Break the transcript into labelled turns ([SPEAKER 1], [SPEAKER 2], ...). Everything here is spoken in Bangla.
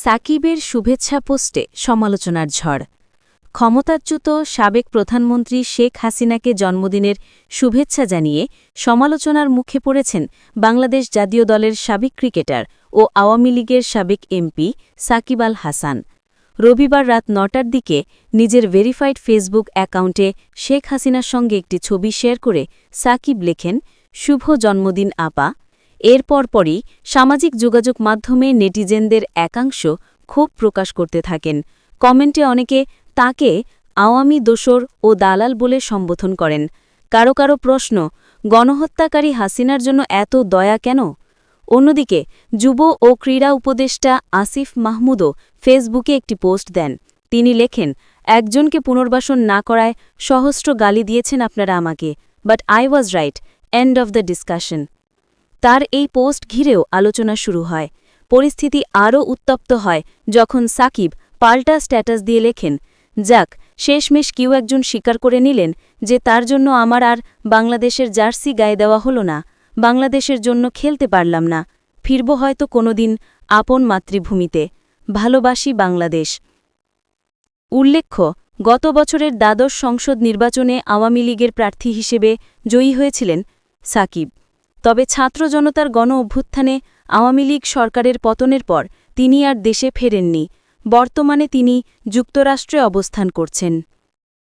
[SPEAKER 1] সাকিবের শুভেচ্ছা পোস্টে সমালোচনার ঝড়। ক্ষমতাচ্যুত সাবেক প্রধানমন্ত্রী শেখ হাসিনাকে জন্মদিনের শুভেচ্ছা জানিয়ে সমালোচনার মুখে পড়েছেন বাংলাদেশ জাতীয় দলের সাবেক ক্রিকেটার ও আওয়ামী লীগের সাবেক এমপি সাকিব আল হাসান। রবিবার রাত নটার দিকে নিজের ভেরিফাইড ফেসবুক অ্যাকাউন্টে শেখ হাসিনার সঙ্গে একটি ছবি শেয়ার করে সাকিব লেখেন, শুভ জন্মদিন আপা এরপর পরই সামাজিক যোগাযোগ মাধ্যমে নেটিজেনদের একাংশ ক্ষোভ প্রকাশ করতে থাকেন। কমেন্টে অনেকে তাকে আওয়ামী দোসর ও দালাল বলে সম্বোধন করেন। কারও কারও প্রশ্ন, গণহত্যাকারী হাসিনার জন্য এত দয়া কেন? অন্যদিকে, যুব ও ক্রীড়া উপদেষ্টা আসিফ মাহমুদও ফেসবুকে একটি পোস্ট দেন। তিনি লেখেন, একজনকে পুনর্বাসন না করায় সহস্র গালি দিয়েছেন আপনারা আমাকে but I was right end of the discussion তার এই পোস্ট ঘিরেও আলোচনা শুরু হয়। পরিস্থিতি আরও উত্তপ্ত হয় যখন সাকিব পাল্টা স্ট্যাটাস দিয়ে লেখেন, যাক, শেষমেশ কেউ একজন স্বীকার করে নিলেন যে তার জন্য আমার আর বাংলাদেশের জার্সি গায়ে দেওয়া হলো না, বাংলাদেশের জন্য খেলতে পারলাম না, ফিরব হয়তো কোনোদিন আপন মাতৃভূমিতে, ভালোবাসি বাংলাদেশ। উল্লেখ্য, গত বছরের দ্বাদশ সংসদ নির্বাচনে আওয়ামী লীগের প্রার্থী হিসেবে জয়ী হয়েছিলেন সাকিব। তবে ছাত্র জনতার গণ অভ্যুত্থানে আওয়ামী লীগ সরকারের পতনের পর তিনি আর দেশে ফেরেননি। বর্তমানে তিনি যুক্তরাষ্ট্রে অবস্থান করছেন।